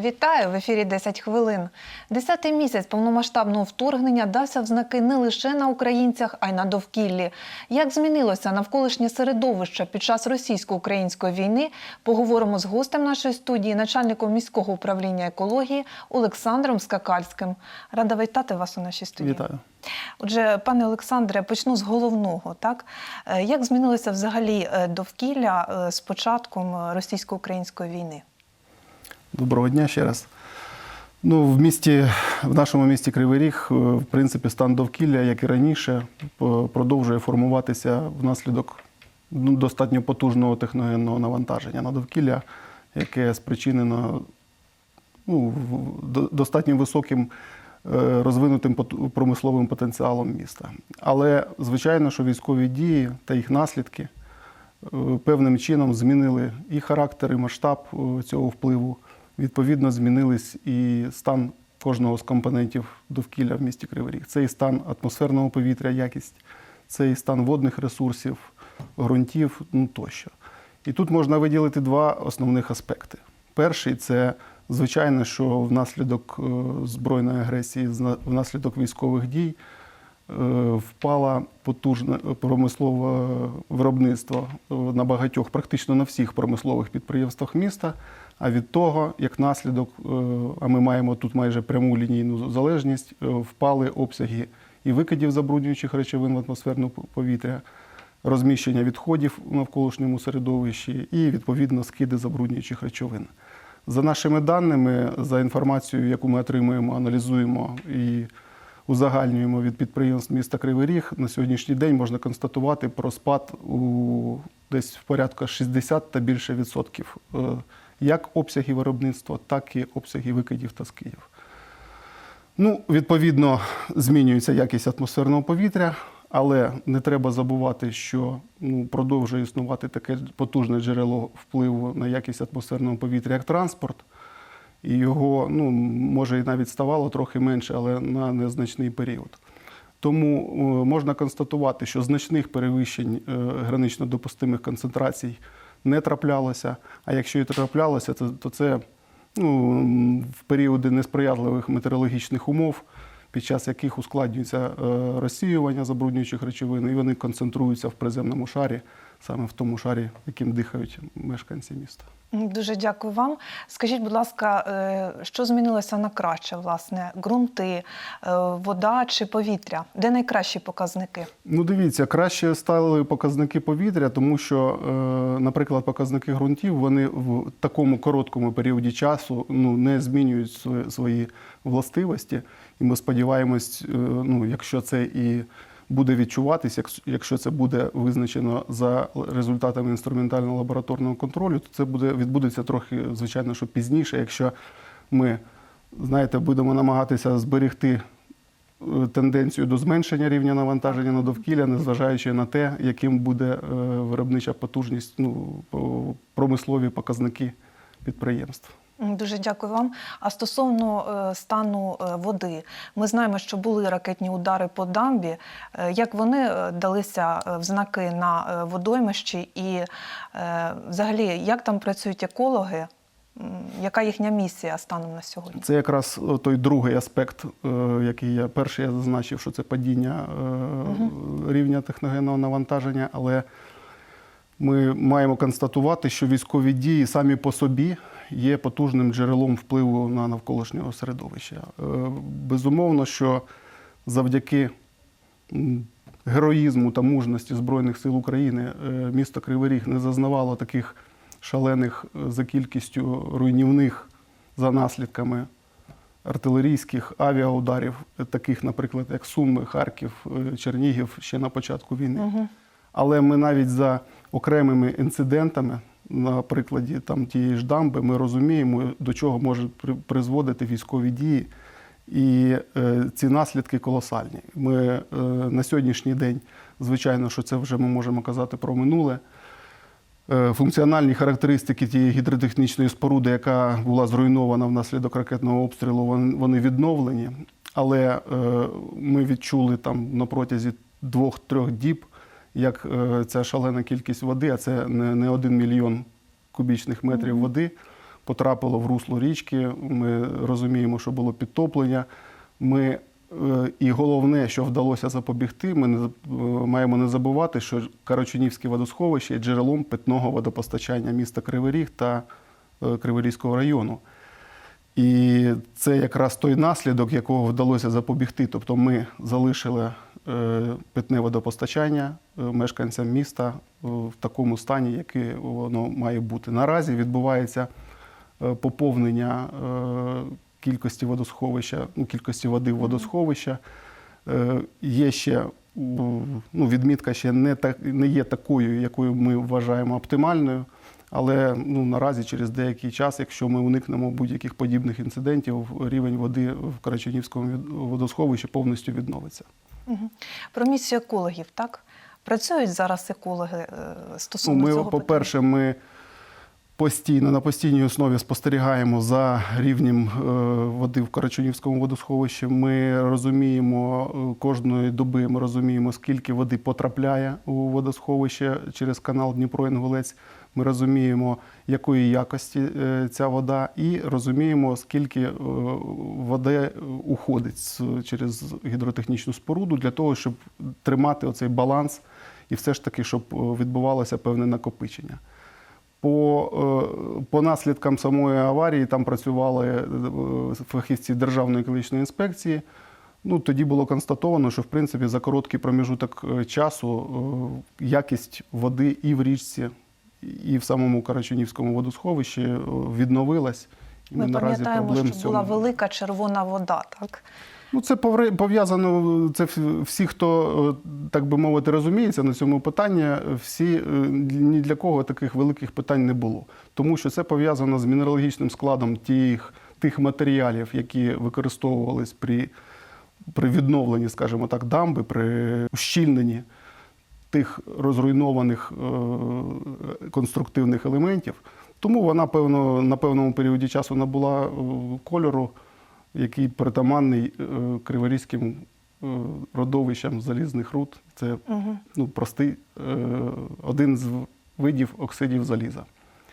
Вітаю в ефірі 10 хвилин. Десятий місяць повномасштабного вторгнення дався в знаки не лише на українцях, а й на довкіллі. Як змінилося навколишнє середовище під час російсько-української війни? Поговоримо з гостем нашої студії, начальником міського управління екології Олександром Скакальським. Рада вітати вас у нашій студії. Вітаю. Отже, пане Олександре, почну з головного. Так Е, як змінилося взагалі е, довкілля е, з початком російсько-української війни? Доброго дня ще раз. Ну, в місті, в нашому місті Кривий Ріг, е, в принципі, стан довкілля, як і раніше, продовжує формуватися внаслідок ну, достатньо потужного техногенного навантаження на довкілля, яке спричинено ну, достатньо високим е, розвинутим промисловим потенціалом міста. Але, звичайно, що військові дії та їх наслідки е, певним чином змінили і характер, і масштаб цього впливу. Відповідно, змінились і стан кожного з компонентів довкілля в місті Кривий Ріг. Це і стан атмосферного повітря, якість, це і стан водних ресурсів, ґрунтів ну, тощо. І тут можна виділити два основних аспекти. Перший це звичайно, що внаслідок е, збройної агресії, внаслідок військових дій впало потужне промислове виробництво на багатьох, практично на всіх промислових підприємствах міста. А від того, як наслідок, е, а ми маємо тут майже пряму лінійну залежність, е, впали обсяги і викидів забруднюючих речовин в атмосферне повітря, розміщення відходів у навколишньому середовищі і відповідно скиди забруднюючих речовин. За нашими даними, за інформацією, яку ми отримуємо, аналізуємо і узагальнюємо від підприємств міста Кривий Ріг, на сьогоднішній день можна констатувати про спад у десь в порядку 60 та більше відсотків е, як обсягів виробництва, так і обсягів викидів та скидів. Ну, відповідно, змінюється якість атмосферного повітря, але не треба забувати, що ну, продовжує існувати таке потужне джерело впливу на якість атмосферного повітря, як транспорт. І його, ну, може, і навіть ставало трохи менше, але на незначний період. Тому е, можна констатувати, що значних перевищень е, гранично допустимих концентрацій не траплялося. А якщо і траплялося, то, це ну, в періоди несприятливих метеорологічних умов, під час яких ускладнюється е, розсіювання забруднюючих речовин, і вони концентруються в приземному шарі, саме в тому шарі, яким дихають мешканці міста. Дуже дякую вам. Скажіть, будь ласка, е, що змінилося на краще, власне, ґрунти, е, вода чи повітря? Де найкращі показники? Ну, дивіться, краще стали показники повітря, тому що, е, наприклад, показники ґрунтів вони в такому короткому періоді часу ну, не змінюють свої, властивості. І ми сподіваємось, ну, якщо це і буде відчуватися, якщо це буде визначено за результатами інструментального лабораторного контролю, то це буде відбудеться трохи, звичайно, що пізніше, якщо ми, знаєте, будемо намагатися зберегти е, тенденцію до зменшення рівня навантаження на довкілля, незважаючи на те, яким буде е, виробнича потужність, ну, промислові показники підприємств. Дуже дякую вам. А стосовно е, стану е, води, ми знаємо, що були ракетні удари по дамбі. Е, Як вони далися в знаки на водоймищі, і взагалі як там працюють екологи? Яка їхня місія станом на сьогодні? Це якраз той другий аспект, який я перший я зазначив, що це падіння е, рівня техногенного навантаження, але ми маємо констатувати, що військові дії самі по собі є потужним джерелом впливу на навколишнього середовища. Е, Безумовно, що завдяки героїзму та мужності Збройних сил України е, місто Кривий Ріг не зазнавало таких шалених е, за кількістю руйнівних за наслідками артилерійських авіаударів, таких, наприклад, як Суми, Харків, Чернігів ще на початку війни. Угу. Але ми навіть за окремими інцидентами, на прикладі там тієї ж дамби, ми розуміємо, до чого при- призводити військові дії. І е, ці наслідки колосальні. Ми е, на сьогоднішній день, звичайно, що це вже ми можемо казати про минуле. Е, Функціональні характеристики тієї гідротехнічної споруди, яка була зруйнована внаслідок ракетного обстрілу, вон- вони відновлені. Але е, ми відчули там на протязі двох-трьох діб, як е, ця шалена кількість води, а це не, один мільйон кубічних метрів води, потрапило в русло річки. Ми розуміємо, що було підтоплення. Ми е, і головне, що вдалося запобігти, ми не е, маємо не забувати, що Карачунівське водосховище є джерелом питного водопостачання міста Кривий Ріг та Криворізького району. І це якраз той наслідок, якого вдалося запобігти. Тобто ми залишили е, питне водопостачання е, мешканцям міста е, в такому стані, яке воно має бути. Наразі відбувається поповнення кількості водосховища, ну, кількості води в водосховища. Є ще ну, відмітка ще не, так, не є такою, якою ми вважаємо оптимальною. Але ну, наразі через деякий час, якщо ми уникнемо будь-яких подібних інцидентів, рівень води в Карачунівському водосховищі повністю відновиться. Мгм. Про місію екологів, так? Працюють зараз екологи е, Ну, стосовно ми, цього по-перше, ми постійно на постійній основі спостерігаємо за рівнем е, води в Карачунівському водосховищі. Ми розуміємо е, кожної доби, ми розуміємо, скільки води потрапляє у водосховище через канал Дніпро-Інгулець. Ми розуміємо, якої якості е, ця вода, і розуміємо, скільки е, води е, уходить через гідротехнічну споруду для того, щоб тримати оцей баланс і все ж таки, щоб відбувалося певне накопичення. По, по наслідкам самої аварії там працювали фахівці Державної екологічної інспекції. Ну, тоді було констатовано, що в принципі за короткий проміжуток часу якість води і в річці, і в самому Карачунівському водосховищі е, відновилась. І Ми наразі пам'ятаємо, що була велика червона вода, так? Ну, це пов'язано. Це всі, хто е, так би мовити, розуміється на цьому питанні, всі е, ні для кого таких великих питань не було. Тому що це пов'язано з мінералогічним складом тих, тих матеріалів, які використовувались при, при відновленні, скажімо так, дамби, при ущільненні тих розруйнованих е, конструктивних елементів. Тому вона певно, на певному періоді часу набула е, кольору, який притаманний е, криворізьким родовищам залізних руд. Це Угу. ну, простий один з видів оксидів заліза.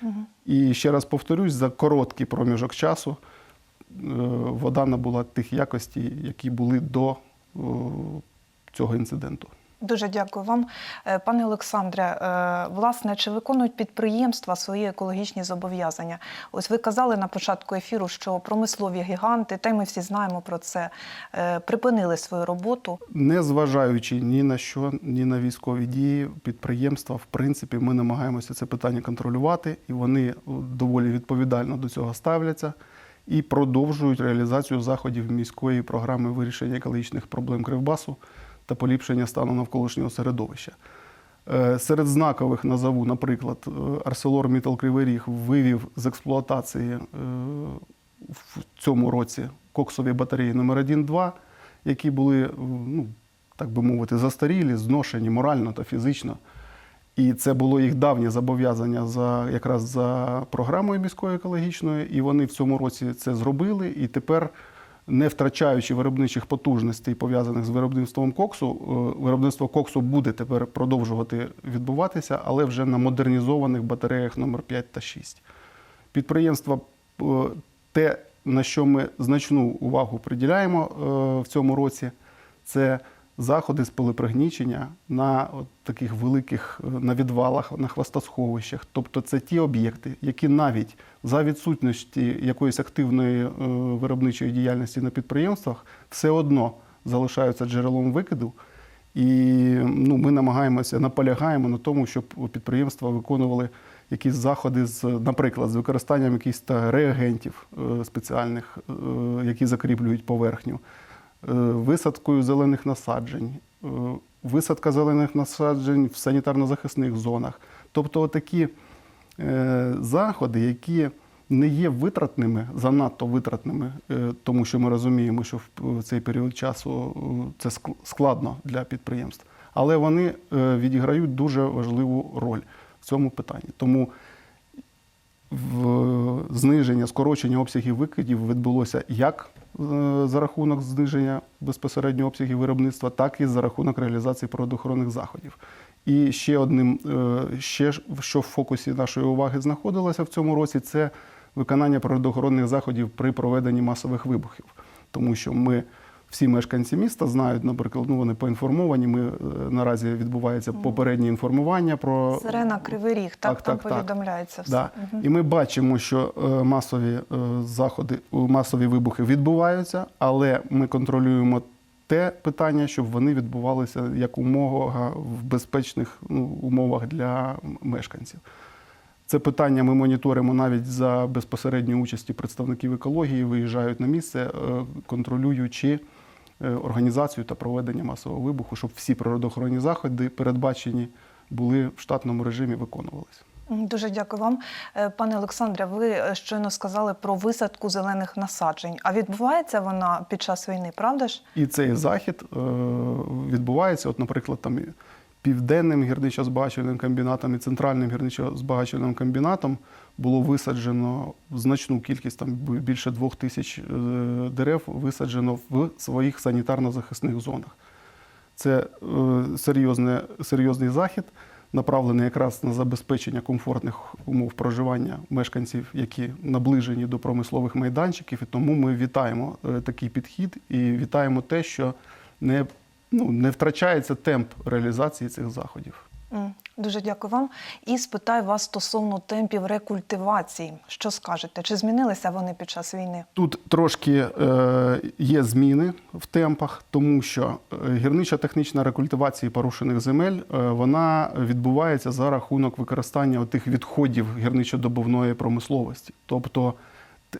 Угу. І ще раз повторюсь, за короткий проміжок часу вода набула тих якостей, які були до цього інциденту. Дуже дякую вам, Е, пане Олександре. е, Власне, чи виконують підприємства свої екологічні зобов'язання? Ось ви казали на початку ефіру, що промислові гіганти, та й ми всі знаємо про це, е, припинили свою роботу. Не зважаючи ні на що, ні на військові дії, підприємства, в принципі, ми намагаємося це питання контролювати, і вони доволі відповідально до цього ставляться і продовжують реалізацію заходів міської програми вирішення екологічних проблем Кривбасу та поліпшення стану навколишнього середовища. Е, Серед знакових назову, наприклад, е, ArcelorMittal Кривий Ріг вивів з експлуатації е, в цьому році коксові батареї номер 1-2, які були, ну, так би мовити, застарілі, зношені морально та фізично. І це було їх давнє зобов'язання за якраз за програмою міської екологічної, і вони в цьому році це зробили. І тепер, не втрачаючи виробничих потужностей, пов'язаних з виробництвом коксу, е, виробництво коксу буде тепер продовжувати відбуватися, але вже на модернізованих батареях номер 5 та 6. Підприємства е, те, на що ми значну увагу приділяємо е, в цьому році, це заходи з полипригнічення на от таких великих е, на відвалах, на хвостосховищах. Тобто це ті об'єкти, які навіть за відсутності якоїсь активної е, виробничої діяльності на підприємствах все одно залишаються джерелом викиду. І ну, ми намагаємося, наполягаємо на тому, щоб підприємства виконували якісь заходи з, наприклад, з використанням якихось реагентів е, спеціальних, які закріплюють поверхню, висадкою зелених насаджень, е, висадка зелених насаджень в санітарно-захисних зонах. Тобто такі е, заходи, які не є витратними, занадто витратними, е, тому що ми розуміємо, що в цей період часу е, це складно для підприємств, але вони е, відіграють дуже важливу роль в цьому питанні. Тому в зниження, скорочення обсягів викидів відбулося як е, за рахунок зниження безпосередньо обсягів виробництва, так і за рахунок реалізації природоохоронних заходів. І ще одним, е, ще що в фокусі нашої уваги знаходилося в цьому році, це виконання природоохоронних заходів при проведенні масових вибухів. Тому що ми, всі мешканці міста знають, наприклад, ну вони поінформовані. Ми е, наразі відбувається попереднє інформування про Сирена Кривий Ріг, так, Так, там так, так. повідомляється все. Да. І ми бачимо, що е, масові е, заходи, масові вибухи відбуваються, але ми контролюємо те питання, щоб вони відбувалися якомога в безпечних ну, умовах для мешканців. Це питання ми моніторимо навіть за безпосередньої участі представників екології, виїжджають на місце, контролюючи організацію та проведення масового вибуху, щоб всі природоохоронні заходи передбачені були в штатному режимі, виконувалися. Дуже дякую вам, Е, пане Олександре. Ви е, щойно сказали про висадку зелених насаджень. А відбувається вона під час війни, правда ж? І цей захід е, відбувається, от, наприклад, там південним гірничо-збагачувальним комбінатом і центральним гірничо-збагачувальним комбінатом було висаджено значну кількість, там більше двох тисяч е, дерев висаджено в своїх санітарно-захисних зонах. Це е, серйозний захід, направлений якраз на забезпечення комфортних умов проживання мешканців, які наближені до промислових майданчиків. І тому ми вітаємо е, такий підхід і вітаємо те, що не, ну, не втрачається темп реалізації цих заходів. Дуже дякую вам. І спитаю вас стосовно темпів рекультивації. Що скажете? Чи змінилися вони під час війни? Тут трошки е, є зміни в темпах, тому що е, гірнича технічна рекультивація порушених земель е, вона відбувається за рахунок використання тих відходів гірничо-добувної промисловості. Тобто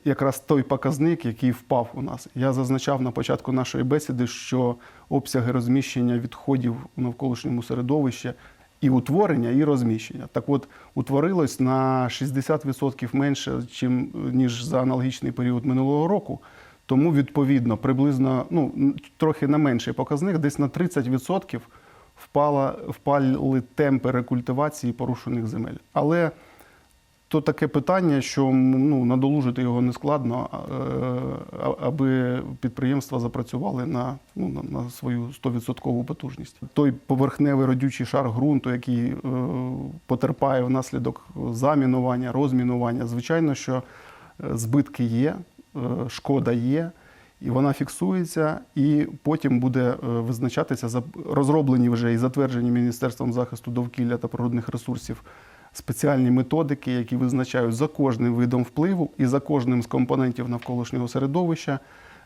якраз той показник, який впав у нас. Я зазначав на початку нашої бесіди, що обсяги розміщення відходів у навколишньому середовищі і утворення, і розміщення. Так от, утворилось на 60% менше, чим, ніж за аналогічний період минулого року. Тому, відповідно, приблизно ну, трохи на менший показник, десь на 30% впала, впали темпи рекультивації порушених земель. Але то таке питання, що ну, надолужити його не складно, е, аби підприємства запрацювали на, ну, на, свою 100% потужність. Той поверхневий родючий шар ґрунту, який е, потерпає внаслідок замінування, розмінування, звичайно, що е, збитки є, шкода є. І вона фіксується, і потім буде визначатися розроблені вже і затверджені Міністерством захисту довкілля та природних ресурсів спеціальні методики, які визначають за кожним видом впливу і за кожним з компонентів навколишнього середовища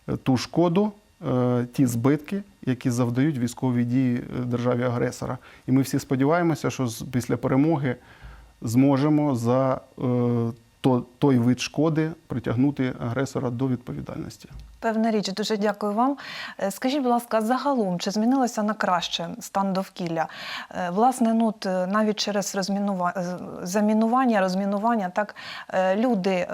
е, ту шкоду, е, ті збитки, які завдають військові дії е, державі агресора. І ми всі сподіваємося, що після перемоги зможемо за то- той вид шкоди притягнути агресора до відповідальності. Певна річ, дуже дякую вам. Е, Скажіть, будь ласка, загалом, чи змінилося на краще стан довкілля? Е, Власне, ну, е, навіть через розмінува... е, замінування, розмінування, так, люди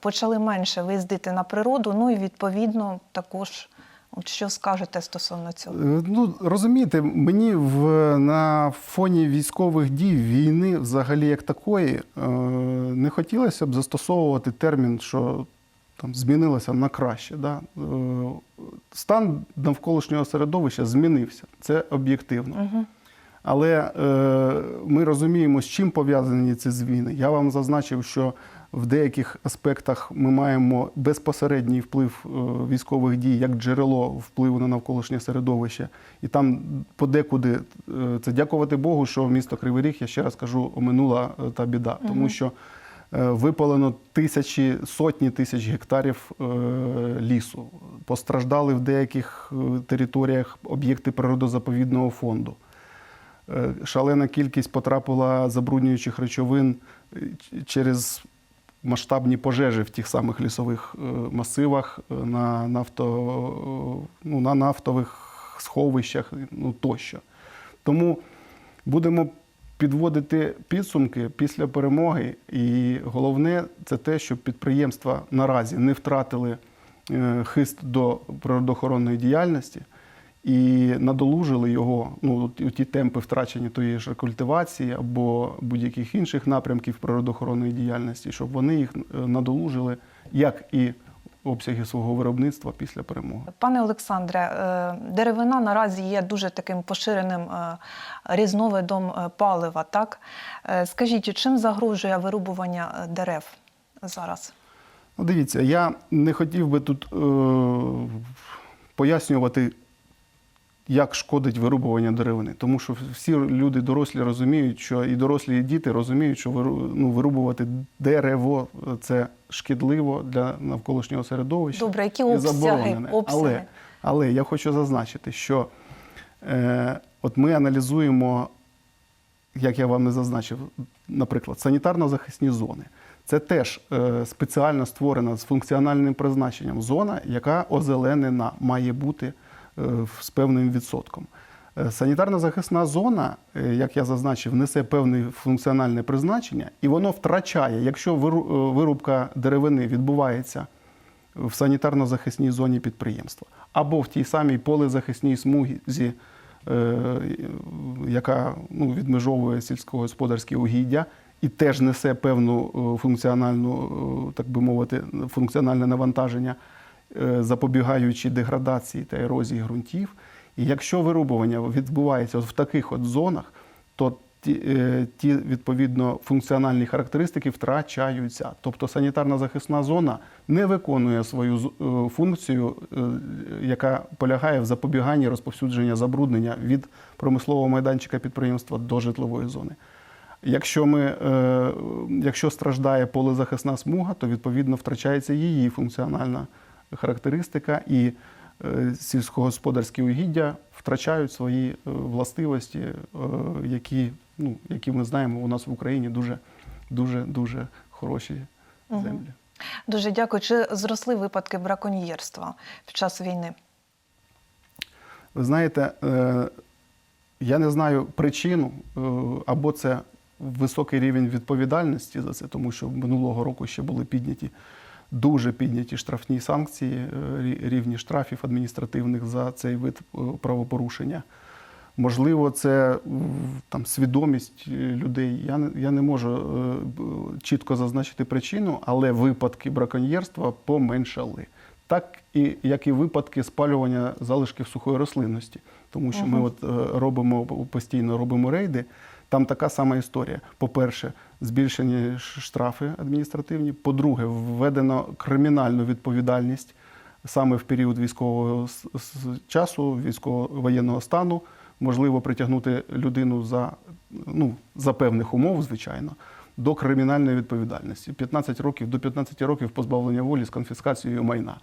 почали менше виїздити на природу, ну і відповідно також, от що скажете стосовно цього? Е, Ну, розумієте, мені в, на фоні військових дій, війни взагалі як такої, е, не хотілося б застосовувати термін, що там змінилося на краще. Да? Е, Стан навколишнього середовища змінився. Це об'єктивно. Угу. Але е, ми розуміємо, з чим пов'язані ці зміни. Я вам зазначив, що в деяких аспектах ми маємо безпосередній вплив е, військових дій як джерело впливу на навколишнє середовище. І там подекуди е, це дякувати Богу, що місто Кривий Ріг, я ще раз кажу, оминула е, та біда, тому що випалено тисячі, сотні тисяч гектарів лісу. Постраждали в деяких територіях об'єкти природозаповідного фонду. Шалена кількість потрапила забруднюючих речовин через масштабні пожежі в тих самих лісових е, масивах, е, на, нафто, е, ну, на нафтових сховищах ну, тощо. Тому будемо підводити підсумки після перемоги. І головне це те, щоб підприємства наразі не втратили хист до природоохоронної діяльності і надолужили його, ну, ті темпи втрачені тої ж рекультивації або будь-яких інших напрямків природоохоронної діяльності, щоб вони їх е, надолужили, як і обсяги свого виробництва після перемоги. Пане Олександре, е, деревина наразі є дуже таким поширеним е, різновидом палива. Так? Скажіть, чим загрожує вирубування дерев зараз? Ну, дивіться, я не хотів би тут е, пояснювати, як шкодить вирубування деревини. Тому що всі люди дорослі розуміють, що і дорослі, і діти розуміють, що ну, вирубувати дерево це шкідливо для навколишнього середовища. Добре, які обсяги? заборонене. обсяги? Але, але я хочу зазначити, що е, от ми аналізуємо, як я вам і зазначив, наприклад, санітарно-захисні зони. Це теж е, спеціально створена з функціональним призначенням зона, яка озеленена має бути з певним відсотком. Е, Санітарно-захисна зона, е, як я зазначив, несе певне функціональне призначення, і воно втрачає, якщо виру- е, вирубка деревини відбувається в санітарно-захисній зоні підприємства або в тій самій полезахисній смузі, е, яка ну, відмежовує сільськогосподарські угіддя і теж несе певну е, функціональну, е, так би мовити, функціональне навантаження, е, запобігаючи деградації та ерозії ґрунтів. І якщо вирубування відбувається в таких от зонах, то ті, е, відповідно функціональні характеристики втрачаються. Тобто санітарна захисна зона не виконує свою е, функцію, е, яка полягає в запобіганні розповсюдження забруднення від промислового майданчика підприємства до житлової зони. Якщо, ми, е, якщо страждає полезахисна смуга, то відповідно втрачається її функціональна характеристика, і е, сільськогосподарські угіддя втрачають свої е, властивості, е, які, ну, які ми знаємо у нас в Україні дуже дуже дуже хороші землі. Дуже дякую. Чи зросли випадки браконьєрства під час війни? Ви знаєте, я не знаю причину, або це високий рівень відповідальності за це, тому що минулого року ще були підняті дуже підняті штрафні санкції, е, рівні штрафів адміністративних за цей вид е, правопорушення. Можливо, це там свідомість е, людей. Я не, я не можу е, чітко зазначити причину, але випадки браконьєрства поменшали. Так і як і випадки спалювання залишків сухої рослинності, тому що ми от е, робимо постійно робимо рейди. Там така сама історія. По-перше, збільшені штрафи адміністративні. По-друге, введено кримінальну відповідальність саме в період військового часу, військово-воєнного стану. Можливо притягнути людину за, ну, за певних умов, звичайно, до кримінальної відповідальності. 15 років до 15 років позбавлення волі з конфіскацією майна.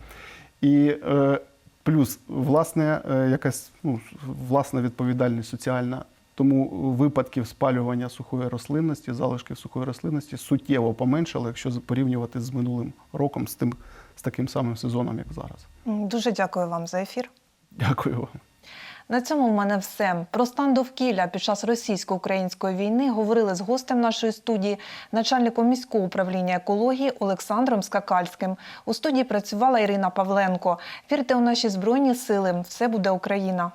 І е, плюс власне, е, якась ну, власна відповідальність соціальна. Тому випадків спалювання сухої рослинності, залишків сухої рослинності суттєво поменшало, якщо порівнювати з минулим роком, з тим з таким самим сезоном, як зараз. Дуже дякую вам за ефір. Дякую вам. На цьому в мене все. Про стан довкілля під час російсько-української війни говорили з гостем нашої студії, начальником міського управління екології Олександром Скакальським. У студії працювала Ірина Павленко. Вірте у наші збройні сили. Все буде Україна.